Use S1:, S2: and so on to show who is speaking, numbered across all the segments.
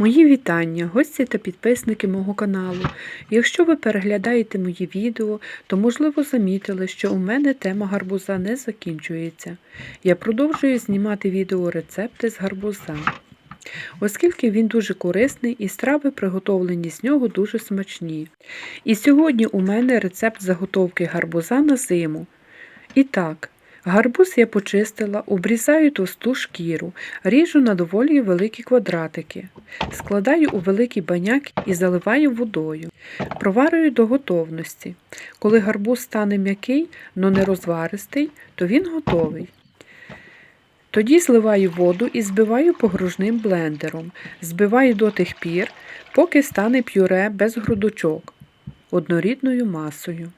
S1: Мої вітання, гості та підписники мого каналу. Якщо ви переглядаєте мої відео, то можливо замітили, що у мене тема гарбуза не закінчується. Я продовжую знімати відеорецепти з гарбуза. Оскільки він дуже корисний і страви, приготовлені з нього, дуже смачні. І сьогодні у мене рецепт заготовки гарбуза на зиму. І так, гарбуз я почистила, обрізаю товсту шкіру, ріжу на доволі великі квадратики, складаю у великий баняк і заливаю водою. Проварюю до готовності. Коли гарбуз стане м'який, но не розваристий, то він готовий. Тоді зливаю воду і збиваю погружним блендером. Збиваю до тих пір, поки стане пюре без грудочок однорідною масою.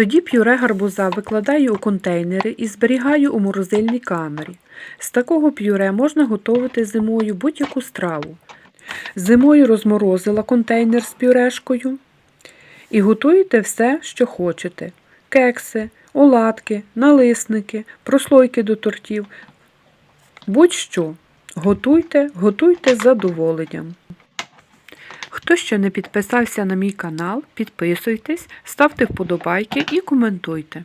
S1: Тоді пюре гарбуза викладаю у контейнери і зберігаю у морозильній камері. З такого пюре можна готувати зимою будь-яку страву. Зимою розморозила контейнер з пюрешкою і готуєте все, що хочете: кекси, оладки, налисники, прослойки до тортів. Будь-що. Готуйте, готуйте з задоволенням. Хто ще не підписався на мій канал, підписуйтесь, ставте вподобайки і коментуйте.